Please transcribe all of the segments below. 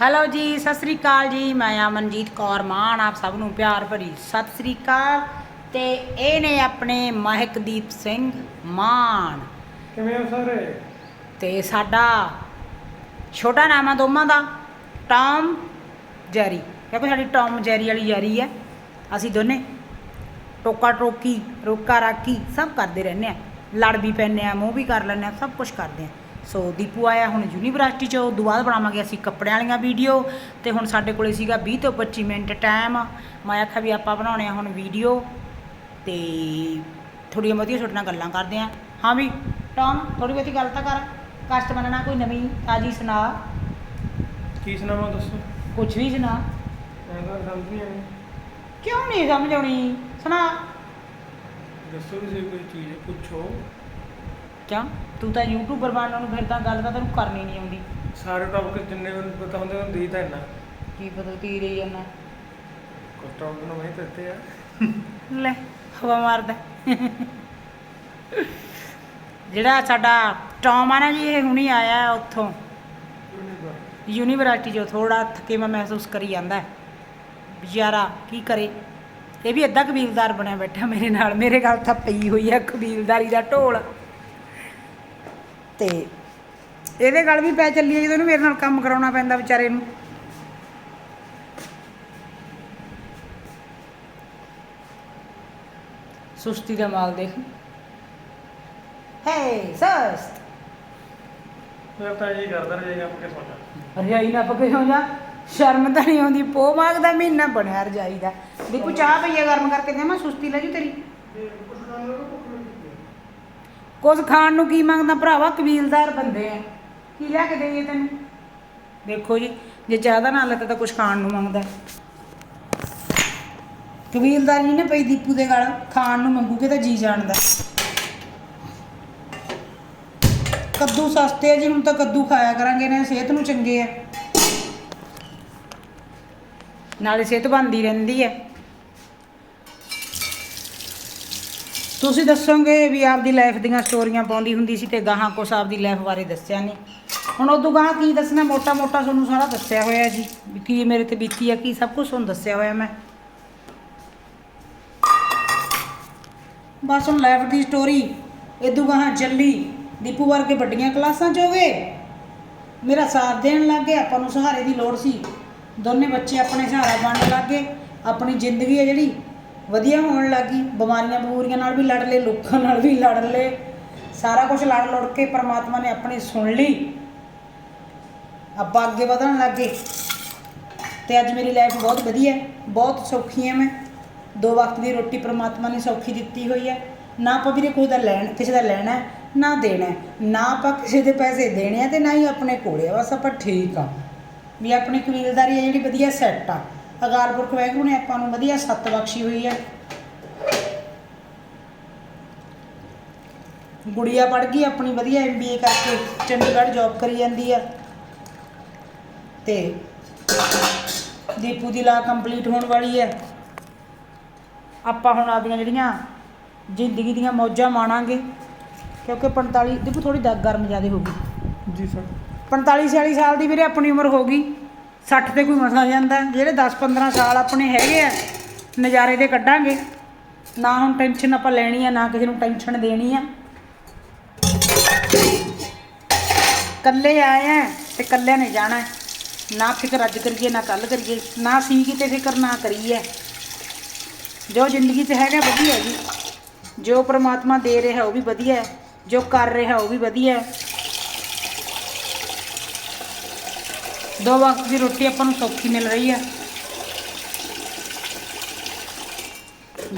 Hello ਜੀ ਸਤਿ ਸ੍ਰੀ ਅਕਾਲ ਜੀ। ਮੈਂ ਅਮਨਜੀਤ ਕੌਰ ਮਾਨ ਆਪ ਸਭ ਨੂੰ ਪਿਆਰ ਭਰੀ ਸਤਿ ਸ੍ਰੀ ਅਕਾਲ। ਤੇ ਇਹ ਨੇ ਆਪਣੇ ਮਹਿਕਦੀਪ ਸਿੰਘ ਮਾਨ। ਕਿਵੇਂ ਹੋ ਸਾਰੇ? ਤੇ ਸਾਡਾ ਛੋਟਾ ਨਾਮ ਆ ਦੋਵਾਂ ਦਾ ਟੌਮ ਜੈਰੀ। ਕਿਉਂਕਿ ਸਾਡੀ ਟੌਮ ਜੈਰੀ ਵਾਲੀ ਯਾਰੀ ਹੈ। ਅਸੀਂ ਦੋਨੇ ਟੋਕਾ ਟੋਕੀ ਰੋਕਾ ਰਾਕੀ ਸਭ ਕਰਦੇ ਰਹਿੰਦੇ ਆ ਲੜ ਵੀ ਪੈਂਦੇ ਆ ਮੂੰਹ ਵੀ ਕਰ ਲੈਂਦੇ ਆ ਸਭ ਕੁਝ ਕਰਦੇ ਆ ਸੋ ਦੀਪੂ ਆਇਆ ਹੁਣ ਯੂਨੀਵਰਸਿਟੀ ਚ ਉਦੋਂ ਬਾਅਦ ਬਣਾਵਾਂਗੇ ਅਸੀਂ ਕੱਪੜਿਆਂ ਵਾਲੀਆਂ ਵੀਡੀਓ ਤੇ ਹੁਣ ਸਾਡੇ ਕੋਲੇ ਸੀਗਾ 20 ਤੋਂ 25 ਮਿੰਟ ਟਾਈਮ ਮੈਂ ਆਖਿਆ ਵੀ ਆਪਾਂ ਬਣਾਉਣੇ ਆ ਹੁਣ ਵੀਡੀਓ ਤੇ ਥੋੜੀਆਂ ਬਹੁਤੀਆਂ ਛੋਟੀਆਂ ਗੱਲਾਂ ਕਰਦੇ ਆ। ਹਾਂ ਵੀ ਟੌਮ ਥੋੜੀ ਬਹੁਤੀ ਗੱਲ ਤਾਂ ਕਰ। ਕਸਟਮਰ ਨਾਲ ਕੋਈ ਨਵੀਂ ਤਾਜੀ ਸੁਣਾ। ਕੀ ਸੁਣਾਵਾਂ ਦੱਸੋ? ਕੁਝ ਵੀ ਸੁਣਾ। ਮੈਂ ਤਾਂ ਸਮਝ ਨਹੀਂ ਆਈ। ਕਿਉਂ ਨਹੀਂ ਸਮਝ ਆਉਣੀ? ਸੁਣਾ। ਦੱਸੋ ਕਿਸੇ ਕੋਈ ਚੀਜ਼ ਪੁੱਛੋ। ਕਿਉਂ ਤੂੰ ਤਾਂ ਯੂਟਿਊਬਰ ਬਣਨ ਨੂੰ ਫਿਰਦਾ ਗੱਲ ਤਾਂ ਤੈਨੂੰ ਕਰਨੀ ਨਹੀਂ ਆਉਂਦੀ। ਸਾਰੇ ਟੌਪਿਕ ਜਿੰਨੇ ਮੈਨੂੰ ਪਤਾ ਹੁੰਦੇ ਉਹਨਾਂ ਦੇ ਤਾਂ ਇੰਨਾ। ਕੀ ਪਤਾ ਤੀਰੇ ਜਾਨਾ ਕੁਝ ਟੌਪਿਕ ਨੂੰ ਮੈਂ ਦਿੱਤੇ ਆ। ਲੈ ਹਵਾ ਮਾਰਦਾ। ਜਿਹੜਾ ਸਾਡਾ ਟੌਮ ਆ ਨਾ ਜੀ ਇਹ ਹੁਣੀ ਆਇਆ ਹੈ ਉੱਥੋਂ। ਯੂਨੀਵਰਸਿਟੀ ਚੋਂ ਥੋੜਾ ਥਕੇਵਾ ਮਹਿਸੂਸ ਕਰੀ ਜਾਂਦਾ। ਹੈ ਵਿਚਾਰਾ ਕੀ ਕਰੇ? ਇਹ ਵੀ ਅੱਧਾ ਕਬੀਲਦਾਰ ਬਣਿਆ ਬੈਠਾ ਮੇਰੇ ਨਾਲ। ਮੇਰੇ ਗੱਲ ਤਾਂ ਪਈ ਹੋਈ ਹੈ ਕਬੀਲਦਾਰੀ ਦਾ ਢੋਲ। ਤੇ ਇਹਦੇ ਗੱਲ ਵੀ ਪੈ ਚੱਲੀ ਹੈ ਜਦੋਂ ਇਹਨੂੰ ਮੇਰੇ ਨਾਲ ਕੰਮ ਕਰਾਉਣਾ ਪੈਂਦਾ ਵਿਚਾਰੇ ਨੂੰ। ਸੁਸਤੀ ਦਾ ਮਾਲ ਦੇਖ। ਹੇ ਸਸਤ। ਮੈਂ ਤਾਂ ਇਹ ਕਰਦਾ ਰਹੇਗਾ ਆਪਕੇ ਸੋਚਾ ਰਜਾਈ ਨਾ ਪਕੇ ਹੋ ਜਾ। ਸ਼ਰਮ ਤਾਂ ਨਹੀਂ ਆਉਂਦੀ ਪੋ ਮਾਗ ਦਾ ਮਹੀਨਾ ਬਣਿਆ ਰਜਾਈ ਦਾ। ਦੇਖੋ ਚਾਹ ਪਈਆ ਗਰਮ ਕਰਕੇ। ਦੇ ਮੈਂ ਸੁਸਤੀ ਲੈ ਜੂ ਤੇਰੀ। ਕੁਝ ਖਾਣ ਨੂੰ ਕੀ ਮੰਗਦਾ? ਭਰਾਵਾ ਕਬੀਲਦਾਰ ਬੰਦੇ ਆ। ਕੀ ਲਿਆ ਕੇ ਦੇਈਏ ਤੈਨੂੰ? ਦੇਖੋ ਜੀ, ਜੇ ਜ਼ਿਆਦਾ ਨਾ ਲੱਤਾ ਤਾਂ ਕੁਝ ਖਾਣ ਨੂੰ ਮੰਗਦਾ। ਕਬੀਲਦਾਰ ਨਹੀਂ ਨਾ ਪਈ ਦੀਪੂ ਦੇ ਗਲ, ਖਾਣ ਨੂੰ ਮੰਗੂਗੇ ਤਾਂ ਜੀ ਜਾਣਦਾ। ਕੱਦੂ ਸਸਤੇ ਆ ਜੀ, ਹੁਣ ਤਾਂ ਕੱਦੂ ਖਾਇਆ ਕਰਾਂਗੇ ਨੇ ਸਿਹਤ ਨੂੰ ਚੰਗੇ ਆ। ਨਾਲੇ ਸਿਹਤ ਬਣਦੀ ਰਹਿੰਦੀ ਹੈ ਤੁਸੀਂ ਦੱਸੋਗੇ ਵੀ ਆਪਦੀ ਲਾਈਫ ਦੀਆਂ ਸਟੋਰੀਆਂ ਪਾਉਂਦੀ ਹੁੰਦੀ ਸੀ ਤੇ ਗਾਹਾਂ ਕੁਛ ਆਪਦੀ ਲਾਈਫ ਬਾਰੇ ਦੱਸਿਆ ਨਹੀਂ ਹੁਣ ਉਦੋਂ ਗਾਹਾਂ ਕੀ ਦੱਸਣਾ ਮੋਟਾ ਮੋਟਾ ਤੁਹਾਨੂੰ ਸਾਰਾ ਦੱਸਿਆ ਹੋਇਆ ਜੀ, ਵੀ ਕੀ ਮੇਰੇ ਤੇ ਬੀਤੀ ਆ, ਕੀ ਸਭ ਕੁਝ ਤੁਹਾਨੂੰ ਦੱਸਿਆ ਹੋਇਆ ਮੈਂ। ਬਸ ਹੁਣ ਲਾਈਫ ਦੀ ਸਟੋਰੀ ਇਦੋਂ ਗਾਹਾਂ ਚੱਲੀ ਦੀਪੂ ਵਰਗੇ ਵੱਡੀਆਂ ਕਲਾਸਾਂ 'ਚ ਹੋ ਗਏ। ਮੇਰਾ ਸਾਥ ਦੇਣ ਲੱਗ ਗਏ, ਆਪਾਂ ਨੂੰ ਸਹਾਰੇ ਦੀ ਲੋੜ ਸੀ। ਦੋਨੇ ਬੱਚੇ ਆਪਣੇ ਸਹਾਰਾ ਬਣਨ ਲੱਗ ਗਏ। ਆਪਣੀ ਜ਼ਿੰਦਗੀ ਹੈ ਜਿਹੜੀ ਵਧੀਆ ਹੋਣ ਲੱਗੀ, ਬਿਮਾਰੀਆਂ ਬਮੂਰੀਆਂ ਨਾਲ ਵੀ ਲੜ ਲਏ, ਲੋਕਾਂ ਨਾਲ ਵੀ ਲੜ ਲਏ, ਸਾਰਾ ਕੁਝ ਲੜ ਲੜ ਕੇ ਪਰਮਾਤਮਾ ਨੇ ਆਪਣੀ ਸੁਣ ਲਈ। ਆਪਾਂ ਅੱਗੇ ਵਧਣ ਲੱਗ। ਗਏ ਤੇ ਅੱਜ ਮੇਰੀ ਲਾਈਫ ਬਹੁਤ ਵਧੀਆ ਹੈ, ਬਹੁਤ ਸੌਖੀ ਹੈ ਮੈਂ। ਦੋ ਵਕਤ ਦੀ ਰੋਟੀ ਪਰਮਾਤਮਾ ਨੇ ਸੌਖੀ ਦਿੱਤੀ ਹੋਈ ਹੈ। ਨਾ ਆਪਾਂ ਵੀਰੇ ਕੋਈ ਦਾ ਲੈਣ, ਕਿਸੇ ਦਾ ਲੈਣਾ ਨਾ ਦੇਣਾ ਨਾ ਆਪਾਂ ਕਿਸੇ ਦੇ ਪੈਸੇ ਦੇਣੇ ਆ ਤੇ ਨਾ ਹੀ ਆਪਣੇ ਕੋਲੇ ਆ, ਬਸ ਆਪਾਂ ਠੀਕ ਆ। ਵੀ ਆਪਣੀ ਕਬੀਲਦਾਰੀ ਹੈ ਜਿਹੜੀ ਵਧੀਆ ਸੈੱਟ ਆ। ਅਕਾਲ ਪੁਰਖ ਵਾਹਿਗੁਰੂ ਨੇ ਆਪਾਂ ਨੂੰ ਵਧੀਆ ਸੱਤ ਬਖਸ਼ੀ ਹੋਈ ਹੈ। ਗੁੜੀਆ ਪੜ ਗਈ ਆਪਣੀ ਵਧੀਆ ਐਮਬੀਏ ਕਰਕੇ ਚੰਡੀਗੜ੍ਹ ਜੌਬ ਕਰੀ ਜਾਂਦੀ ਆ। ਤੇ ਦੀਪੂ ਦੀ ਲਾ ਕੰਪਲੀਟ ਹੋਣ ਵਾਲੀ ਹੈ ਆਪਾਂ ਹੁਣ ਆਪਦੀਆਂ ਜਿਹੜੀਆਂ ਜ਼ਿੰਦਗੀ ਦੀਆਂ ਮੌਜਾਂ ਮਾਣਾਂਗੇ ਕਿਉਂਕਿ 45 ਦੇਖੋ ਥੋੜੀ ਦ ਗਰਮ ਜ਼ਿਆਦੇ ਹੋ ਗਈ। ਜੀ ਸਰ। 45 46 ਸਾਲ ਦੀ ਵੀਰੇ ਆਪਣੀ ਉਮਰ ਹੋ ਗਈ। 60 ਤੇ ਕੋਈ ਮਸਾ ਜਾਂਦਾ। ਜਿਹੜੇ 10 15 ਸਾਲ ਆਪਣੇ ਹੈਗੇ ਆ, ਨਜ਼ਾਰੇ ਦੇ ਕੱਢਾਂਗੇ। ਨਾ ਹੁਣ ਟੈਨਸ਼ਨ ਆਪਾਂ ਲੈਣੀ ਆ, ਨਾ ਕਿਸੇ ਨੂੰ ਟੈਨਸ਼ਨ ਦੇਣੀ ਆ। ਕੱਲੇ ਆਏ ਆ ਤੇ ਕੱਲਿਆਂ ਨੇ ਜਾਣਾ। ਨਾ ਫਿਕਰ ਅੱਜ ਕਰੀਏ, ਨਾ ਕੱਲ ਕਰੀਏ। ਨਾ ਸੀ ਕਿਤੇ ਫਿਕਰ, ਨਾ ਕਰੀਏ। ਜੋ ਜ਼ਿੰਦਗੀ 'ਚ ਹੈਗਾ ਵਧੀਆ ਜੀ। ਜੋ ਪ੍ਰਮਾਤਮਾ ਦੇ ਰਿਹਾ ਉਹ ਵੀ ਵਧੀਆ। ਜੋ ਕਰ ਰਿਹਾ ਉਹ ਵੀ ਵਧੀਆ। ਦੋ ਵਕਤ ਦੀ ਰੋਟੀ ਆਪਾਂ ਨੂੰ ਸੌਖੀ ਮਿਲ ਰਹੀ ਹੈ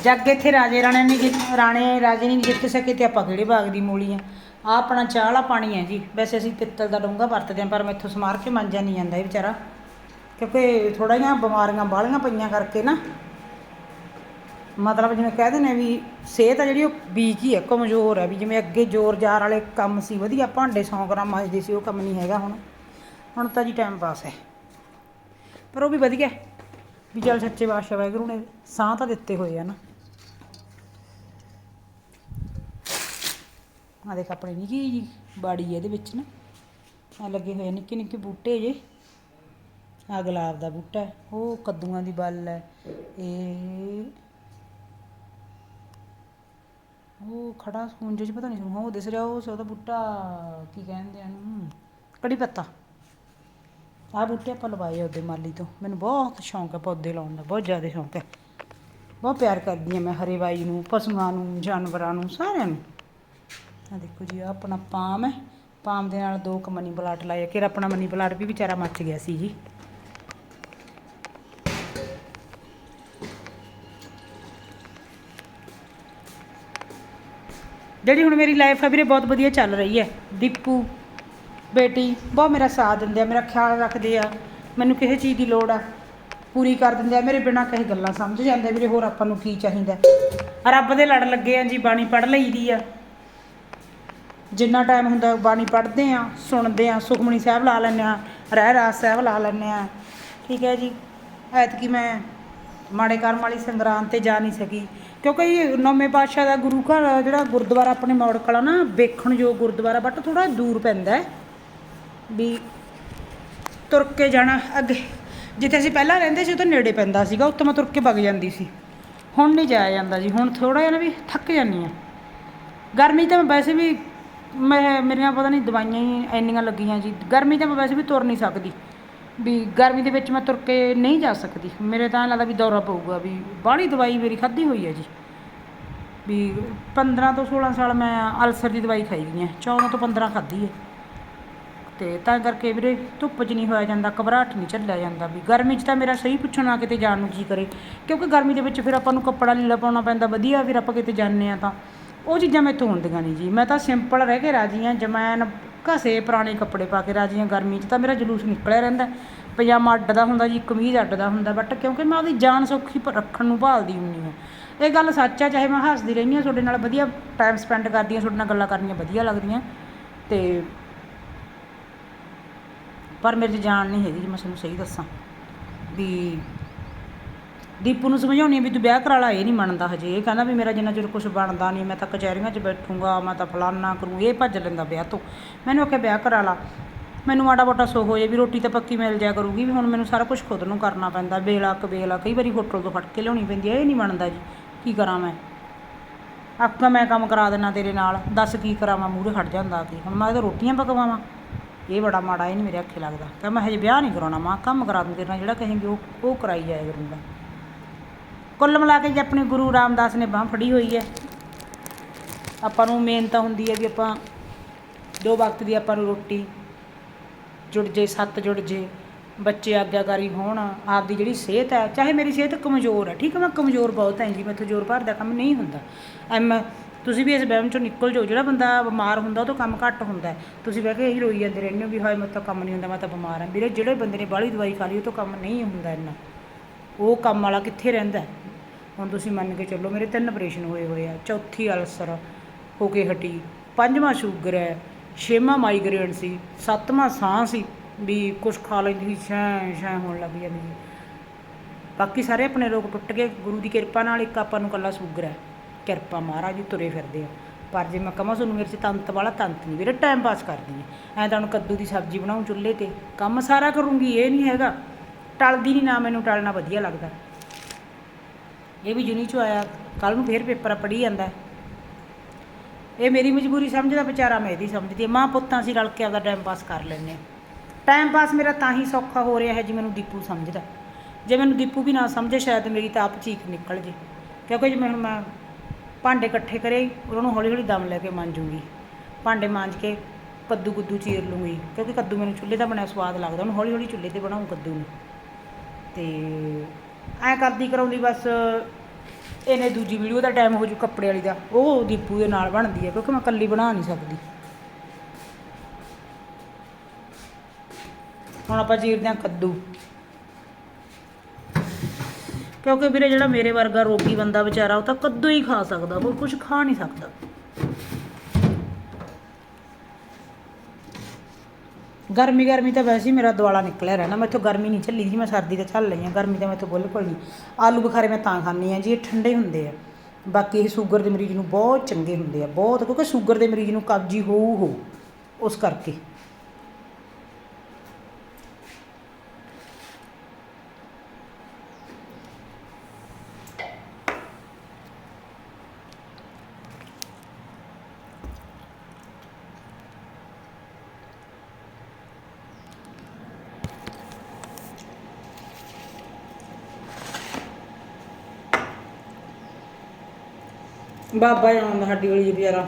ਜੱਗ ਇੱਥੇ ਰਾਜੇ ਰਾਣੇ ਨੇ ਜਿੱਤ, ਰਾਣੇ ਰਾਜੇ ਨਹੀਂ ਜਿੱਤ ਸਕੇ ਤੇ ਆਪਾਂ ਕਿਹੜੇ ਬਾਗ ਦੀ ਮੂਲੀ ਆ। ਆ ਆਪਣਾ ਚਾਹ ਵਾਲਾ ਪਾਣੀ ਹੈ ਜੀ। ਵੈਸੇ ਅਸੀਂ ਪਿੱਤਲ ਦਾ ਡੋਂਗਾ ਵਰਤਦੇ ਹਾਂ ਪਰ ਮੈਥੋਂ ਸਮਾਰ ਕੇ ਮੰਜਾ ਨਹੀਂ ਜਾਂਦਾ ਇਹ ਵਿਚਾਰਾ। ਕਿਉਂਕਿ ਥੋੜ੍ਹਾ ਜਿਹੀਆਂ ਬਿਮਾਰੀਆਂ ਬਾਹਲੀਆਂ ਪਈਆਂ ਕਰਕੇ ਨਾ। ਮਤਲਬ ਜਿਵੇਂ ਕਹਿੰਦੇ ਨੇ ਵੀ ਸਿਹਤ ਆ ਜਿਹੜੀ ਉਹ ਵੀਕ ਹੀ ਹੈ ਕਮਜ਼ੋਰ ਹੈ ਵੀ ਜਿਵੇਂ ਅੱਗੇ ਜ਼ੋਰ ਜ਼ਾਰ ਵਾਲੇ ਕੰਮ ਸੀ, ਵਧੀਆ ਭਾਂਡੇ 100 ਗ੍ਰਾਮ ਮਾਜਦੇ ਸੀ, ਉਹ ਕੰਮ ਨਹੀਂ ਹੈਗਾ ਹੁਣ। ਹੁਣ ਤਾਂ ਜੀ ਟਾਈਮ ਪਾਸ ਹੈ। ਪਰ ਉਹ ਵੀ ਵਧੀਆ ਵੀ ਚੱਲ ਸੱਚੇ ਬਾਦਸ਼ਾਹ ਵਾਹਿਗੁਰੂ ਨੇ ਸਾਹ ਤਾਂ ਦਿੱਤੇ ਹੋਏ ਆ ਨਾ। ਆ ਦੇਖ ਆਪਣੀ ਨਿੱਕੀ ਜੀ ਬਾੜੀ ਹੈ ਇਹਦੇ ਵਿੱਚ ਨਾ। ਆ ਲੱਗੇ ਹੋਏ ਆ ਨਿੱਕੇ ਨਿੱਕੇ ਬੂਟੇ ਜੇ। ਆ ਗੁਲਾਬ ਦਾ ਬੂਟਾ ਹੈ, ਉਹ ਕੱਦੂਆਂ ਦੀ ਬੱਲ ਹੈ ਇਹ ਉਹ ਖੜਾ ਸੂੰਜ ਚ ਪਤਾ ਨਹੀਂ ਸੁਣਾ ਉਹ ਦਿਸ ਰਿਹਾ ਉਹ ਉਹਦਾ ਬੂਟਾ ਕੀ ਕਹਿੰਦੇ ਆ ਨੂੰ ਕੜੀ ਪੱਤਾ। ਆਹ ਬੂਟੇ ਆਪਾਂ ਲਵਾਏ ਉਹਦੇ ਮਾਲੀ ਤੋਂ। ਮੈਨੂੰ ਬਹੁਤ ਸ਼ੌਂਕ ਹੈ ਪੌਦੇ ਲਾਉਣ ਦਾ, ਬਹੁਤ ਜ਼ਿਆਦਾ ਸ਼ੌਂਕ ਹੈ ਬਹੁਤ ਪਿਆਰ ਕਰਦੀ ਹਾਂ ਮੈਂ ਹਰੇ ਬਾਈ ਨੂੰ, ਪਸ਼ੂਆਂ ਨੂੰ, ਜਾਨਵਰਾਂ ਨੂੰ, ਸਾਰਿਆਂ ਨੂੰ। ਆ ਦੇਖੋ ਜੀ, ਆਹ ਆਪਣਾ ਪਾਮ ਹੈ। ਪਾਮ ਦੇ ਨਾਲ ਦੋ ਕੁ ਮਨੀ ਪਲਾਟ ਲਾਏ ਕਿ ਆਪਣਾ ਮਨੀ ਪਲਾਟ ਵੀ ਵਿਚਾਰਾ ਮੱਚ ਗਿਆ ਸੀ ਜੀ। ਜਿਹੜੀ ਹੁਣ ਮੇਰੀ ਲਾਈਫ ਆ ਵੀਰੇ, ਬਹੁਤ ਵਧੀਆ ਚੱਲ ਰਹੀ ਹੈ। ਦੀਪੂ ਬੇਟੀ, ਬਹੁਤ ਮੇਰਾ ਸਾਥ ਦਿੰਦੇ ਆ, ਮੇਰਾ ਖਿਆਲ ਰੱਖਦੇ ਆ, ਮੈਨੂੰ ਕਿਸੇ ਚੀਜ਼ ਦੀ ਲੋੜ ਆ, ਪੂਰੀ ਕਰ ਦਿੰਦੇ ਆ, ਮੇਰੇ ਬਿਨਾਂ ਕਹੀ ਗੱਲਾਂ ਸਮਝ ਜਾਂਦੇ, ਵੀਰੇ, ਹੋਰ ਆਪਾਂ ਨੂੰ ਕੀ ਚਾਹੀਦਾ? ਰੱਬ ਦੇ ਲੜ ਲੱਗੇ ਆ ਜੀ, ਬਾਣੀ ਪੜ ਲਈਦੀ ਆ। ਜਿੰਨਾ ਟਾਈਮ ਹੁੰਦਾ, ਬਾਣੀ ਪੜ੍ਹਦੇ ਆ, ਸੁਣਦੇ ਆ ਸੁਖਮਣੀ ਸਾਹਿਬ ਲਾ ਲੈਂਦੇ ਆ, ਰਹਿ ਰਾਸ ਸਾਹਿਬ ਲਾ ਲੈਂਦੇ ਆ। ਠੀਕ ਹੈ ਜੀ, ਐਤਕੀ ਮੈਂ ਮਾੜੇ ਕਰਮ ਵਾਲੀ ਸੰਗਰਾਂਦ ਤੇ ਜਾ ਨਹੀਂ ਸਕੀ। ਕਿਉਂਕਿ ਇਹ ਨੌਵੇਂ ਪਾਤਸ਼ਾਹ ਦਾ ਗੁਰੂ ਘਰ ਜਿਹੜਾ ਗੁਰਦੁਆਰਾ ਆਪਣੇ ਮੌੜ ਕਲਾ ਨਾ, ਵੇਖਣ ਯੋਗ ਗੁਰਦੁਆਰਾ, ਬਟ ਥੋੜਾ ਦੂਰ ਪੈਂਦਾ ਹੈ। ਵੀ ਤੁਰ ਕੇ ਜਾਣਾ ਅੱਗੇ। ਜਿੱਥੇ ਅਸੀਂ ਪਹਿਲਾਂ ਰਹਿੰਦੇ ਸੀ ਉਹ ਤਾਂ ਨੇੜੇ ਪੈਂਦਾ ਸੀਗਾ। ਉੱਥੇ ਮੈਂ ਤੁਰ ਕੇ ਵਗ ਜਾਂਦੀ ਸੀ। ਹੁਣ ਨਹੀਂ ਜਾਇਆ ਜਾਂਦਾ ਜੀ। ਹੁਣ ਥੋੜਾ ਜਿਹਾ ਨਾ ਵੀ ਥੱਕ ਜਾਂਦੀ ਆ ਗਰਮੀ ਤਾਂ ਮੈਂ ਵੈਸੇ ਵੀ ਮੈਂ, ਮੇਰੀਆਂ ਪਤਾ ਨਹੀਂ ਦਵਾਈਆਂ ਹੀ ਇੰਨੀਆਂ ਲੱਗੀਆਂ ਜੀ। ਗਰਮੀ ਤਾਂ ਮੈਂ ਵੈਸੇ ਵੀ ਤੁਰ ਨਹੀਂ ਸਕਦੀ। ਵੀ ਗਰਮੀ ਦੇ ਵਿੱਚ ਮੈਂ ਤੁਰ ਕੇ ਨਹੀਂ ਜਾ ਸਕਦੀ। ਮੇਰੇ ਤਾਂ ਲੱਗਦਾ ਵੀ ਦੌਰਾ ਪਊਗਾ ਵੀ ਬਾਹਲੀ ਦਵਾਈ ਮੇਰੀ ਖਾਧੀ ਹੋਈ ਹੈ ਜੀ। ਵੀ 15 ਤੋਂ 16 ਸਾਲ ਮੈਂ ਅਲਸਰ ਦੀ ਦਵਾਈ ਖਾਈ ਗਈ ਹੈ। 14 ਤੋਂ 15 ਖਾਧੀ ਹੈ। ਅਤੇ ਤਾਂ ਕਰਕੇ ਵੀਰੇ ਧੁੱਪ 'ਚ ਨਹੀਂ ਹੋਇਆ ਜਾਂਦਾ, ਘਬਰਾਹਟ ਨਹੀਂ ਝੱਲਿਆ ਜਾਂਦਾ ਵੀ। ਗਰਮੀ 'ਚ ਤਾਂ ਮੇਰਾ ਸਹੀ ਪੁੱਛਣਾ ਕਿਤੇ ਜਾਣ ਨੂੰ ਜੀ ਕਰੇ। ਕਿਉਂਕਿ ਗਰਮੀ ਦੇ ਵਿੱਚ ਫਿਰ ਆਪਾਂ ਨੂੰ ਕੱਪੜਾ ਲੀੜਾ ਪਾਉਣਾ ਪੈਂਦਾ, ਵਧੀਆ ਫਿਰ ਆਪਾਂ ਕਿਤੇ ਜਾਂਦੇ ਆ ਤਾਂ। ਉਹ ਚੀਜ਼ਾਂ ਮੈਥੋਂ ਹੁੰਦੀਆਂ ਨਹੀਂ ਜੀ। ਮੈਂ ਤਾਂ ਸਿੰਪਲ ਰਹਿ ਕੇ ਰਾਜੀ ਹਾਂ ਜਮੈਨ ਘਸੇ ਪੁਰਾਣੇ ਕੱਪੜੇ ਪਾ ਕੇ ਰਾਜੀ ਹਾਂ ਗਰਮੀ 'ਚ, ਤਾਂ ਮੇਰਾ ਜਲੂਸ ਨਿਕਲਿਆ ਰਹਿੰਦਾ ਪਜਾਮਾ ਅੱਡ ਦਾ ਹੁੰਦਾ ਜੀ, ਕਮੀਜ਼ ਅੱਡ ਦਾ ਹੁੰਦਾ ਬਟ ਕਿਉਂਕਿ ਮੈਂ ਉਹਦੀ ਜਾਨ ਸੌਖੀ ਰੱਖਣ ਨੂੰ ਭਾਲਦੀ ਹੁੰਦੀ ਹਾਂ। ਇਹ ਗੱਲ ਸੱਚ ਆ, ਚਾਹੇ ਮੈਂ ਹੱਸਦੀ ਰਹਿੰਦੀ ਹਾਂ ਤੁਹਾਡੇ ਨਾਲ ਵਧੀਆ ਟਾਈਮ ਸਪੈਂਡ ਕਰਦੀ ਹਾਂ, ਤੁਹਾਡੇ ਨਾਲ ਗੱਲਾਂ ਕਰਨੀਆਂ ਵਧੀਆ ਲੱਗਦੀਆਂ। ਤੇ ਪਰ ਮੇਰੇ 'ਚ ਜਾਨ ਨਹੀਂ ਹੈਗੀ ਜੀ, ਮੈਂ ਤੁਹਾਨੂੰ ਸਹੀ ਦੱਸਾਂ। ਵੀ ਦੀਪੂ ਨੂੰ ਸਮਝਾਉਣੀ ਆ ਵੀ ਤੂੰ ਵਿਆਹ ਕਰਾ ਲਾ ਇਹ ਨਹੀਂ ਮੰਨਦਾ ਹਜੇ। ਇਹ ਕਹਿੰਦਾ ਵੀ ਮੇਰਾ ਜਿੰਨਾ ਚਿਰ ਕੁਝ ਬਣਦਾ ਨਹੀਂ, ਮੈਂ ਤਾਂ ਕਚਹਿਰੀਆਂ 'ਚ ਬੈਠੂੰਗਾ, ਮੈਂ ਤਾਂ ਫਲਾਨਾ ਕਰੂੰ, ਇਹ ਭੱਜ ਲੈਂਦਾ ਵਿਆਹ ਤੋਂ। ਮੈਨੂੰ ਆਖਿਆ, ਵਿਆਹ ਕਰਾ ਲਾ ਮੈਨੂੰ ਮਾੜਾ ਮੋਟਾ ਸੋ ਹੋ ਜੇ ਵੀ ਰੋਟੀ ਤਾਂ ਪੱਕੀ ਮਿਲ ਜਾਇਆ ਕਰੂਗੀ, ਵੀ ਹੁਣ ਮੈਨੂੰ ਸਾਰਾ ਕੁਝ ਖੁਦ ਨੂੰ ਕਰਨਾ ਪੈਂਦਾ ਬੇਲਾ ਕਬੇਲਾ ਕਈ ਵਾਰੀ ਹੋਟਲ ਤੋਂ ਫੜ ਕੇ ਲਿਆਉਣੀ ਪੈਂਦੀ ਹੈ ਇਹ ਨਹੀਂ ਬਣਦਾ ਜੀ। ਕੀ ਕਰਾਂ ਮੈਂ? ਆਖਾਂ ਮੈਂ ਕੰਮ ਕਰਾ ਦੇਣਾ ਤੇਰੇ ਨਾਲ, ਦੱਸ ਕੀ ਕਰਾਵਾਂ ਮੂਹਰੇ ਖੜ ਜਾਂਦਾ ਕਿ। ਹੁਣ ਮੈਂ ਤਾਂ ਰੋਟੀਆਂ ਪਕਵਾਵਾਂ। ਇਹ ਬੜਾ ਮਾੜਾ ਇਹ ਨਹੀਂ ਮੇਰੇ ਅੱਖੇ ਲੱਗਦਾ। ਕਹਿੰਦਾ ਮੈਂ ਹਜੇ ਵਿਆਹ ਨਹੀਂ ਕਰਾਉਣਾ, ਮਾਂ, ਕੰਮ ਕਰਾ ਦੂੰ ਤੇਰੇ ਜਿਹੜਾ ਕਹੇਂਗੇ ਉਹ ਉਹ ਕਰਾਈ ਜਾਇਆ ਕਰੂੰਗਾ। ਕੁੱਲ ਮਿਲਾ ਕੇ ਜੇ ਆਪਣੇ ਗੁਰੂ ਰਾਮਦਾਸ ਨੇ ਬਾਹ ਫੜੀ ਹੋਈ ਹੈ, ਆਪਾਂ ਨੂੰ ਮੇਨ ਤਾਂ ਹੁੰਦੀ ਹੈ ਵੀ ਆਪਾਂ ਦੋ ਵਕਤ ਦੀ ਆਪਾਂ ਨੂੰ ਰੋਟੀ ਜੁੜ ਜੇ, ਸੱਤ ਜੁੜ ਜੇ, ਬੱਚੇ ਆਗਿਆਕਾਰੀ ਹੋਣ, ਆਪਦੀ ਜਿਹੜੀ ਸਿਹਤ ਹੈ, ਚਾਹੇ ਮੇਰੀ ਸਿਹਤ ਕਮਜ਼ੋਰ ਹੈ, ਠੀਕ ਹੈ, ਮੈਂ ਕਮਜ਼ੋਰ ਬਹੁਤ ਹਾਂ ਜੀ ਮੈਥੋਂ ਜ਼ੋਰ ਭਰਦਾ ਕੰਮ ਨਹੀਂ ਹੁੰਦਾ। ਐਮ ਤੁਸੀਂ ਵੀ ਇਸ ਵਹਿਮ ਚੋਂ ਨਿਕਲ ਜਾਓ, ਜਿਹੜਾ ਬੰਦਾ ਬਿਮਾਰ ਹੁੰਦਾ, ਉਹ ਤੋਂ ਕੰਮ ਘੱਟ ਹੁੰਦਾ ਤੁਸੀਂ ਬਹਿ ਕੇ ਇਹੀ ਰੋਈ ਜਾਂਦੇ ਰਹਿੰਦੇ ਹੋ ਵੀ ਹਾਏ, ਮੇਰੇ ਤਾਂ ਕੰਮ ਨਹੀਂ ਹੁੰਦਾ, ਮੈਂ ਤਾਂ ਬਿਮਾਰ ਹਾਂ। ਵੀਰੇ, ਜਿਹੜੇ ਬੰਦੇ ਨੇ ਬਾਹਲੀ ਦਵਾਈ ਖਾ ਲਈ, ਉਹ ਤੋਂ ਕੰਮ ਨਹੀਂ ਹੁੰਦਾ ਇੰਨਾ। ਉਹ ਕੰਮ ਵਾਲਾ ਕਿੱਥੇ ਰਹਿੰਦਾ ਹੁਣ ਤੁਸੀਂ ਮੰਨ ਕੇ ਚੱਲੋ, ਮੇਰੇ ਤਿੰਨ ਆਪਰੇਸ਼ਨ ਹੋਏ ਹੋਏ ਆ, ਚੌਥੀ ਅਲਸਰ ਹੋ ਕੇ ਹਟੀ, ਪੰਜਵਾਂ ਸ਼ੂਗਰ ਹੈ, ਛੇਵਾਂ ਮਾਈਗ੍ਰੇਨ ਸੀ, ਸੱਤਵਾਂ ਸਾਹ ਸੀ, ਵੀ ਕੁਛ ਖਾ ਲੈਂਦੀ ਸੀ ਸ਼ੈ ਸ਼ੈ ਹੋਣ ਲੱਗ ਜਾਂਦੀ ਸੀ। ਬਾਕੀ ਸਾਰੇ ਆਪਣੇ ਰੋਗ ਟੁੱਟ ਗਏ, ਗੁਰੂ ਦੀ ਕਿਰਪਾ ਨਾਲ ਇੱਕ ਆਪਾਂ ਨੂੰ ਕੱਲਾ ਸ਼ੂਗਰ ਹੈ। ਕਿਰਪਾ ਮਹਾਰਾਜ ਜੀ, ਤੁਰੇ ਫਿਰਦੇ ਆ। ਪਰ ਜੇ ਮੈਂ ਕਹਾਂ ਤੁਹਾਨੂੰ ਮੇਰੇ 'ਚ ਤੰਤ ਵਾਲਾ ਤੰਤ ਨਹੀਂ ਵੀਰੇ ਟਾਈਮ ਪਾਸ ਕਰਦੀ ਐ ਐਂ ਤਾਂ ਹੁਣ ਕੱਦੂ ਦੀ ਸਬਜ਼ੀ ਬਣਾਉਂ ਚੁੱਲ੍ਹੇ ਤੇ। ਕੰਮ ਸਾਰਾ ਕਰੂੰਗੀ, ਇਹ ਨਹੀਂ ਹੈਗਾ। ਟਲਦੀ ਨਹੀਂ ਨਾ ਮੈਨੂੰ, ਟਲਣਾ ਵਧੀਆ ਲੱਗਦਾ। ਇਹ ਵੀ ਜੁਨੀ ਚੋਂ ਆਇਆ ਕੱਲ ਨੂੰ ਫੇਰ ਪੇਪਰ ਆ ਪੜ੍ਹੀ ਜਾਂਦਾ। ਇਹ ਮੇਰੀ ਮਜਬੂਰੀ ਸਮਝਦਾ, ਵਿਚਾਰਾ ਮੈਂ ਇਹਦੀ ਸਮਝਦੀ ਮਾਂ ਪੁੱਤਾਂ ਅਸੀਂ ਰਲ ਕੇ ਆਪਦਾ ਟਾਈਮ ਪਾਸ ਕਰ ਲੈਂਦੇ ਹਾਂ ਟਾਈਮ ਪਾਸ ਮੇਰਾ ਤਾਂ ਹੀ ਸੌਖਾ ਹੋ ਰਿਹਾ ਹੈ, ਜੇ ਮੈਨੂੰ ਦੀਪੂ ਸਮਝਦਾ। ਜੇ ਮੈਨੂੰ ਦੀਪੂ ਵੀ ਨਾ ਸਮਝੇ, ਸ਼ਾਇਦ ਮੇਰੀ ਤਾਂ ਆਪ ਚੀਕ ਨਿਕਲ ਜੇ। ਕਿਉਂਕਿ ਜਿਵੇਂ ਹੁਣ ਮੈਂ ਭਾਂਡੇ ਇਕੱਠੇ ਕਰੇ, ਉਹਨਾਂ ਨੂੰ ਹੌਲੀ ਹੌਲੀ ਦਮ ਲੈ ਕੇ ਮਾਂਜੂਗੀ। ਭਾਂਡੇ ਮਾਂਜ ਕੇ ਕੱਦੂ ਕੁੱਦੂ ਚੀਰ ਲੂੰਗੀ, ਕਿਉਂਕਿ ਕੱਦੂ ਮੈਨੂੰ ਚੁੱਲ੍ਹੇ ਦਾ ਬਣਿਆ ਸਵਾਦ ਲੱਗਦਾ, ਉਹਨੂੰ ਹੌਲੀ ਹੌਲੀ ਚੁੱਲ੍ਹੇ ਤੇ ਬਣਾਉਂ ਕੱਦੂ ਨੂੰ। ਤੇ ਐ ਕਰਦੀ ਕਰਾਉਂਦੀ ਬਸ, ਇਹਨੇ ਦੂਜੀ ਵੀਡੀਓ ਦਾ ਟਾਈਮ ਹੋ ਜੂ ਕੱਪੜੇ ਵਾਲੀ ਦਾ, ਉਹ ਦੀਪੂ ਦੇ ਨਾਲ ਬਣਦੀ ਹੈ, ਕਿਉਂਕਿ ਮੈਂ ਇਕੱਲੀ ਬਣਾ ਨਹੀਂ ਸਕਦੀ। ਹੁਣ ਆਪਾਂ ਚੀਰਦੇ ਹਾਂ ਕੱਦੂ। ਕਿਉਂਕਿ ਵੀਰੇ ਜਿਹੜਾ ਮੇਰੇ ਵਰਗਾ ਰੋਗੀ ਬੰਦਾ ਵਿਚਾਰਾ, ਉਹ ਤਾਂ ਕੱਦੂ ਹੀ ਖਾ ਸਕਦਾ ਹੋਰ ਕੁਝ ਖਾ ਨਹੀਂ ਸਕਦਾ। ਗਰਮੀ ਗਰਮੀ ਤਾਂ ਵੈਸੇ ਹੀ ਮੇਰਾ ਦੁਆਲਾ ਨਿਕਲਿਆ ਰਹਿਣਾ ਮੈਥੋਂ ਗਰਮੀ ਨਹੀਂ ਝੱਲੀ ਜੀ ਮੈਂ ਸਰਦੀ ਤਾਂ ਝੱਲ ਲਈ ਆ। ਗਰਮੀ ਤਾਂ ਮੈਥੋਂ ਬਿਲਕੁਲ ਨਹੀਂ। ਆਲੂ ਬੁਖਾਰੇ ਮੈਂ ਤਾਂ ਖਾਂਦੀ ਆ ਜੀ, ਇਹ ਠੰਡੇ ਹੁੰਦੇ ਆ। ਬਾਕੀ ਇਹ ਸ਼ੂਗਰ ਦੇ ਮਰੀਜ਼ ਨੂੰ ਬਹੁਤ ਚੰਗੇ ਹੁੰਦੇ ਆ, ਬਹੁਤ, ਕਿਉਂਕਿ ਸ਼ੂਗਰ ਦੇ ਮਰੀਜ਼ ਨੂੰ ਕਬਜੀ ਹੋਊ ਹੋ ਉਸ ਕਰਕੇ। ਬਾਬਾ ਜਾਣਦਾ ਸਾਡੀ ਵਾਲੀ ਵਿਚਾਰਾ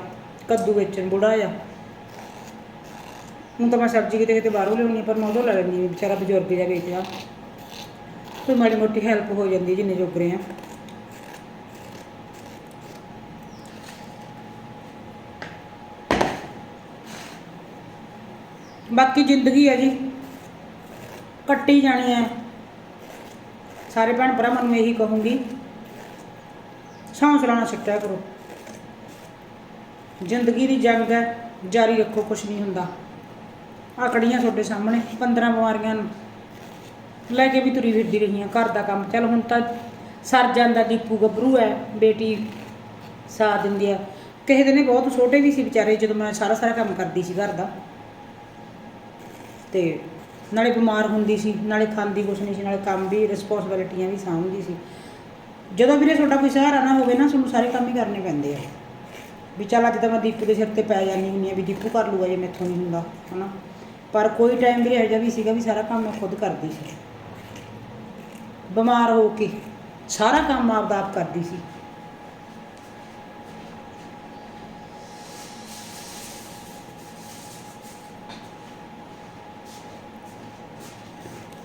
ਕੱਦੂ ਵੇਚਣ ਬੁੜਾ ਆ। ਹੁਣ ਤਾਂ ਮੈਂ ਸਬਜ਼ੀ ਕਿਤੇ ਕਿਤੇ ਬਾਹਰੋਂ ਲਿਆਉਣੀ ਪਰ ਮੈਂ ਉਦੋਂ ਲੈ ਲੈਂਦੀ ਹਾਂ ਵੀ ਵਿਚਾਰਾ ਬਜ਼ੁਰਗ ਜਿਹਾ ਵੇਚਦਾ ਕੋਈ ਮਾੜੀ ਮੋਟੀ ਹੈਲਪ ਹੋ ਜਾਂਦੀ ਜਿੰਨੇ ਜੋਗਰੇ ਆ। ਬਾਕੀ ਜ਼ਿੰਦਗੀ ਹੈ ਜੀ, ਕੱਟੀ ਜਾਣੀ ਹੈ ਸਾਰੇ ਭੈਣ ਭਰਾ ਮੈਨੂੰ ਇਹੀ ਕਹੂੰਗੀ। ਹੌਸਲਾ ਨਾਲ ਸਿੱਖਿਆ ਕਰੋ। ਜ਼ਿੰਦਗੀ ਦੀ ਜੰਗ ਹੈ, ਜਾਰੀ ਰੱਖੋ, ਕੁਛ ਨਹੀਂ ਹੁੰਦਾ। ਆਕੜੀਆਂ ਤੁਹਾਡੇ ਸਾਹਮਣੇ 15 ਬਿਮਾਰੀਆਂ ਲੈ ਕੇ ਵੀ ਤੁਰੀ ਫਿਰਦੀ ਰਹੀਆਂ, ਘਰ ਦਾ ਕੰਮ। ਚੱਲ ਹੁਣ ਤਾਂ ਸਰ ਜਾਂਦਾ, ਦੀਪੂ ਗੱਭਰੂ ਹੈ, ਬੇਟੀ ਸਾਥ ਦਿੰਦੀ ਆ ਕਿਸੇ ਦਿਨ ਇਹ ਬਹੁਤ ਛੋਟੇ ਵੀ ਸੀ ਵਿਚਾਰੇ, ਜਦੋਂ ਮੈਂ ਸਾਰਾ ਸਾਰਾ ਕੰਮ ਕਰਦੀ ਸੀ ਘਰ ਦਾ। ਤੇ ਨਾਲੇ ਬਿਮਾਰ ਹੁੰਦੀ ਸੀ, ਨਾਲੇ ਖਾਂਦੀ ਕੁਛ ਨਹੀਂ ਸੀ, ਨਾਲੇ ਕੰਮ ਵੀ ਰਿਸਪੌਂਸਿਬਿਲਿਟੀਆਂ ਵੀ ਸਾਂਭਦੀ ਸੀ। ਜਦੋਂ ਵੀਰੇ ਤੁਹਾਡਾ ਕੋਈ ਸਹਾਰਾ ਨਾ ਹੋਵੇ ਨਾ, ਤੁਹਾਨੂੰ ਸਾਰੇ ਕੰਮ ਹੀ ਕਰਨੇ ਪੈਂਦੇ ਆ। ਵੀ ਚੱਲ ਅੱਜ ਤਾਂ ਮੈਂ ਦੀਪੂ ਦੇ ਸਿਰ ਤੇ ਪੈ ਜਾਂਦੀ ਹੁੰਦੀ ਆ ਵੀ ਦੀਪੂ ਕਰ ਲੂਗਾ ਜੇ ਮੈਥੋਂ ਨਹੀਂ ਹੁੰਦਾ, ਹਨਾ। ਪਰ ਕੋਈ ਟਾਈਮ ਵੀਰੇ ਇਹੋ ਜਿਹਾ ਵੀ ਸੀਗਾ ਵੀ ਸਾਰਾ ਕੰਮ ਮੈਂ ਖੁਦ ਕਰਦੀ ਸੀ। ਬਿਮਾਰ ਹੋ ਕੇ ਸਾਰਾ ਕੰਮ ਆਪਦਾ ਆਪ ਕਰਦੀ ਸੀ।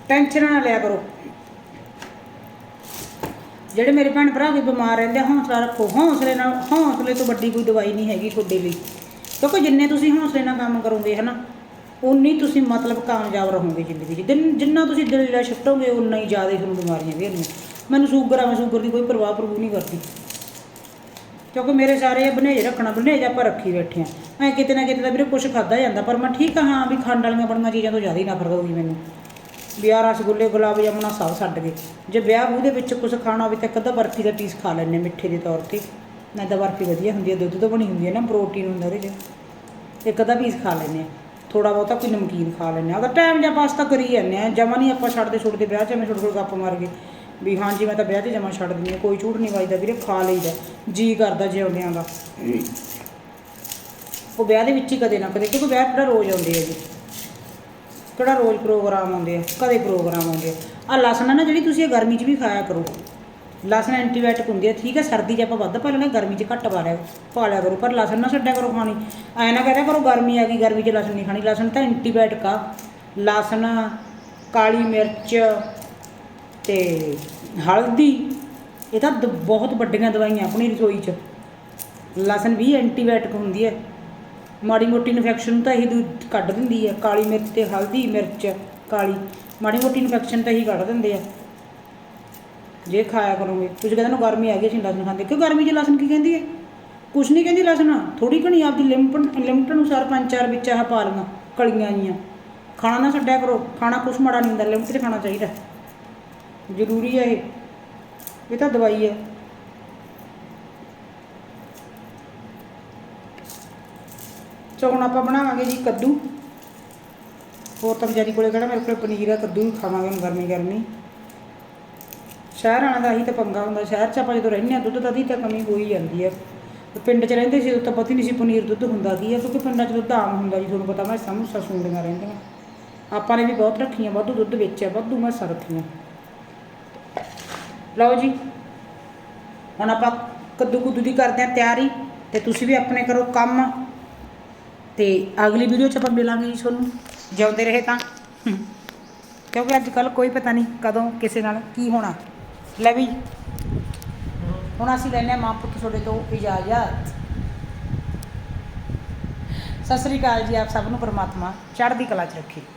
ਟੈਨਸ਼ਨ ਨਾ ਲਿਆ ਕਰੋ। ਜਿਹੜੇ ਮੇਰੇ ਭੈਣ ਭਰਾ ਵੀ ਬਿਮਾਰ ਰਹਿੰਦੇ ਆ, ਹੌਸਲਾ ਰੱਖੋ। ਹੌਸਲੇ ਨਾਲ ਹੌਸਲੇ ਤੋਂ ਵੱਡੀ ਕੋਈ ਦਵਾਈ ਨਹੀਂ ਹੈਗੀ ਤੁਹਾਡੇ ਲਈ। ਕਿਉਂਕਿ ਜਿੰਨੇ ਤੁਸੀਂ ਹੌਸਲੇ ਨਾਲ ਕੰਮ ਕਰੋਗੇ ਹਨਾ ਉਨੀ ਤੁਸੀਂ ਮਤਲਬ ਕਾਮਯਾਬ ਰਹੋਗੇ ਜ਼ਿੰਦਗੀ 'ਚ। ਜਿੰਨਾ ਤੁਸੀਂ ਦਿਲ ਜਿਹੜਾ ਛੱਟੋਗੇ ਉਨਾ ਹੀ ਜ਼ਿਆਦਾ ਤੁਹਾਨੂੰ ਬਿਮਾਰੀਆਂ ਵੀ ਘੇਰਨੀਆਂ ਮੈਨੂੰ ਸ਼ੂਗਰ ਆ ਮੈਂ ਸ਼ੂਗਰ ਦੀ ਕੋਈ ਪਰਵਾਹ ਪ੍ਰਭੂ ਨਹੀਂ ਕਰਦੀ। ਕਿਉਂਕਿ ਮੇਰੇ ਸਾਰੇ ਬਨੇਜ ਰੱਖਣਾ ਬਨੇਜ ਆਪਾਂ ਰੱਖੀ ਬੈਠੇ ਆ। ਮੈਂ ਕਿਤੇ ਨਾ ਕਿਤੇ ਤਾਂ ਵੀਰੇ ਕੁਝ ਖਾਦਾ ਜਾਂਦਾ ਪਰ ਮੈਂ ਠੀਕ ਆ ਹਾਂ ਵੀ ਖੰਡ ਵਾਲੀਆਂ ਬਣੀਆਂ ਚੀਜ਼ਾਂ ਤੋਂ ਜ਼ਿਆਦਾ ਹੀ ਨਫ਼ਰਤ ਹੋਊਗੀ ਮੈਨੂੰ। ਵਿਆਹ ਰਸਗੁੱਲੇ ਗੁਲਾਬ ਜਾਮੁਨਾ ਸਭ ਛੱਡ ਗਏ। ਜੇ ਵਿਆਹ ਬੂ ਦੇ ਵਿੱਚ ਕੁਝ ਖਾਣਾ ਹੋਵੇ ਤਾਂ ਅੱਧਾ ਬਰਫੀ ਦਾ ਪੀਸ ਖਾ ਲੈਂਦੇ ਮਿੱਠੇ ਦੇ ਤੌਰ ਤੇ। ਨਹੀਂ ਤਾਂ ਬਰਫੀ ਵਧੀਆ ਹੁੰਦੀ ਹੈ ਦੁੱਧ ਤੋਂ ਬਣੀ ਹੁੰਦੀ ਹੈ ਨਾ ਪ੍ਰੋਟੀਨ ਹੁੰਦਾ ਉਹਦੇ 'ਚ। ਇੱਕ ਅੱਧਾ ਪੀਸ ਖਾ ਲੈਂਦੇ ਆ ਥੋੜਾ ਬਹੁਤਾ ਕੋਈ ਨਮਕੀਨ ਖਾ ਲੈਂਦੇ ਆ ਉਹਦਾ ਟਾਈਮ ਜਾਂ ਪਾਸ ਤਾਂ ਕਰੀ ਜਾਂਦੇ ਆ ਜਮਾ ਨਹੀਂ ਆਪਾਂ ਛੱਡਦੇ ਛੁੱਟਦੇ ਵਿਆਹ 'ਚ ਐਵੇਂ ਛੋਟੇ ਛੋਟੇ ਗੱਪ ਮਾਰ ਗਏ ਵੀ ਹਾਂਜੀ ਮੈਂ ਤਾਂ ਵਿਆਹ 'ਚ ਜਮਾ ਛੱਡ ਦਿੰਦੀ ਹਾਂ ਕੋਈ ਝੂਠ ਨਹੀਂ ਵੱਜਦਾ ਵੀਰੇ ਖਾ ਲਈਦਾ। ਜੀ ਕਰਦਾ ਜਿਉਂਦਿਆਂ ਦਾ। ਉਹ ਵਿਆਹ ਦੇ ਵਿੱਚ ਹੀ ਕਦੇ ਨਾ ਕਦੇ ਕਿਉਂਕਿ ਵਿਆਹ ਕਿਹੜਾ ਰੋਜ਼ ਆਉਂਦੇ ਆ ਜੀ। ਕਿਹੜਾ ਰੋਜ਼ ਪ੍ਰੋਗਰਾਮ ਆਉਂਦੇ ਆ? ਕਦੇ ਪ੍ਰੋਗਰਾਮ ਆਉਂਦੇ ਆ। ਆ ਲਸਣ ਆ ਨਾ ਜਿਹੜੀ ਤੁਸੀਂ ਇਹ ਗਰਮੀ 'ਚ ਵੀ ਖਾਇਆ ਕਰੋ। ਲਸਣ ਐਂਟੀਬਾਇਓਟਿਕ ਹੁੰਦੀ ਆ, ਠੀਕ ਹੈ ਸਰਦੀ 'ਚ ਆਪਾਂ ਵੱਧ ਪਾ ਲੈਣਾ ਗਰਮੀ 'ਚ ਘੱਟ ਪਾ ਲਿਆ ਪਾ ਲਿਆ ਕਰੋ। ਪਰ ਲਸਣ ਨਾ ਛੱਡਿਆ ਕਰੋ ਖਾਣੀ। ਐ ਨਾ ਕਹਿਆ ਕਰੋ ਗਰਮੀ ਆ ਗਈ, ਗਰਮੀ 'ਚ ਲਸਣ ਨਹੀਂ ਖਾਣੀ। ਲਸਣ ਤਾਂ ਐਂਟੀਬਾਇਓਟਿਕ ਆ। ਲਸਣ, ਕਾਲੀ ਮਿਰਚ ਤੇ ਹਲਦੀ, ਇਹ ਤਾਂ ਦ- ਬਹੁਤ ਵੱਡੀਆਂ ਦਵਾਈਆਂ ਆਪਣੀ ਰਸੋਈ 'ਚ। ਲਸਣ ਵੀ ਐਂਟੀਬਾਇਓਟਿਕ ਹੁੰਦੀ ਹੈ ਮਾੜੀ ਮੋਟੀ ਇਨਫੈਕਸ਼ਨ ਤਾਂ ਇਹੀ ਦੂ- ਕੱਢ ਦਿੰਦੀ ਹੈ ਕਾਲੀ ਮਿਰਚ ਤੇ ਹਲਦੀ ਮਿਰਚ, ਕਾਲੀ। ਮਾੜੀ ਮੋਟੀ ਇਨਫੈਕਸ਼ਨ ਤਾਂ ਇਹੀ ਕੱਢ ਦਿੰਦੇ ਆ। ਜੇ ਖਾਇਆ ਕਰੋਗੇ। ਤੁਸੀਂ ਕਹਿੰਦੇ ਨਾ ਗਰਮੀ ਆ ਗਈ ਅਸੀਂ ਲਸਣ ਖਾਂਦੇ। ਕਿਉਂ ਗਰਮੀ 'ਚ ਲਸਣ ਕੀ ਕਹਿੰਦੀ ਹੈ ਕੁਛ ਨਹੀਂ ਕਹਿੰਦੀ ਲਸਣ। ਥੋੜੀ ਘਣੀ ਆਪਦੀ ਲਿਮਟ ਲਿਮਟ ਅਨੁਸਾਰ ਪੰਜ ਚਾਰ ਵਿੱਚ ਆਹ ਪਾ ਲਈਆਂ ਕਲੀਆਂ ਜੀਆਂ। ਖਾਣਾ ਨਾ ਛੱਡਿਆ ਕਰੋ। ਖਾਣਾ ਕੁਛ ਮਾੜਾ ਨਹੀਂ ਹੁੰਦਾ ਲਿਮਟ 'ਚ ਖਾਣਾ ਚਾਹੀਦਾ। ਜ਼ਰੂਰੀ ਹੈ ਇਹ। ਇਹ ਤਾਂ ਦਵਾਈ ਹੈ ਸੋ ਹੁਣ ਆਪਾਂ ਬਣਾਵਾਂਗੇ ਜੀ ਕੱਦੂ। ਹੋਰ ਤਾਂ ਵਿਚਾਰੀ ਕੋਲੇ ਕਿਹੜਾ ਮੇਰੇ ਕੋਲ ਪਨੀਰ ਆ, ਕੱਦੂ ਵੀ ਖਾਵਾਂਗੇ ਹੁਣ ਗਰਮੀ ਗਰਮੀ। ਸ਼ਹਿਰ ਆਣਾ ਦਾ ਹੀ ਤਾਂ ਪੰਗਾ ਹੁੰਦਾ, ਸ਼ਹਿਰ 'ਚ ਆਪਾਂ ਜਦੋਂ ਰਹਿੰਦੇ ਹਾਂ, ਦੁੱਧ ਦੀ ਤਾਂ ਕਮੀ ਹੋ ਹੀ ਜਾਂਦੀ ਹੈ ਪਿੰਡ 'ਚ ਰਹਿੰਦੇ ਸੀ, ਉਦੋਂ ਤਾਂ ਪਤਾ ਨਹੀਂ ਸੀ ਪਨੀਰ ਦੁੱਧ ਹੁੰਦਾ ਕੀ ਹੈ ਕਿਉਂਕਿ ਪਿੰਡਾਂ 'ਚ ਦੁੱਧ ਆਮ ਹੁੰਦਾ ਜੀ, ਤੁਹਾਨੂੰ ਪਤਾ ਮੈਂ ਸਮੂਸਾ ਸੁੰਡੀਆਂ ਰਹਿੰਦੀਆਂ। ਆਪਾਂ ਨੇ ਵੀ ਬਹੁਤ ਰੱਖੀਆਂ, ਵਾਧੂ ਦੁੱਧ ਵੇਚਿਆ ਵਾਧੂ ਮੈਸਾਂ ਰੱਖੀਆਂ। ਲਓ ਜੀ, ਹੁਣ ਆਪਾਂ ਕੱਦੂ ਕੁੱਦੂ ਦੀ ਕਰਦੇ ਹਾਂ ਤਿਆਰੀ, ਤੇ ਤੁਸੀਂ ਵੀ ਆਪਣੇ ਕਰੋ ਕੰਮ। ਤੇ ਅਗਲੀ ਵੀਡੀਓ 'ਚ ਆਪਾਂ ਮਿਲਾਂਗੇ ਜੀ ਤੁਹਾਨੂੰ। ਜਿਉਂਦੇ ਰਹੇ ਤਾਂ। ਕਿਉਂਕਿ ਅੱਜ ਕੱਲ ਕੋਈ ਪਤਾ ਨਹੀਂ ਕਦੋਂ ਕਿਸੇ ਨਾਲ ਕੀ ਹੋਣਾ। ਲੈ ਵੀ। ਹੁਣ ਅਸੀਂ ਲੈਨੇ ਆ ਮਾਂ ਪੁੱਤ ਤੁਹਾਡੇ ਤੋਂ ਇਜਾਜ਼ਤ। ਸਤਿ ਸ੍ਰੀ ਅਕਾਲ ਜੀ ਆਪ ਸਭ ਨੂੰ, ਪਰਮਾਤਮਾ ਚੜ੍ਹਦੀ ਕਲਾ 'ਚ ਰੱਖੇ।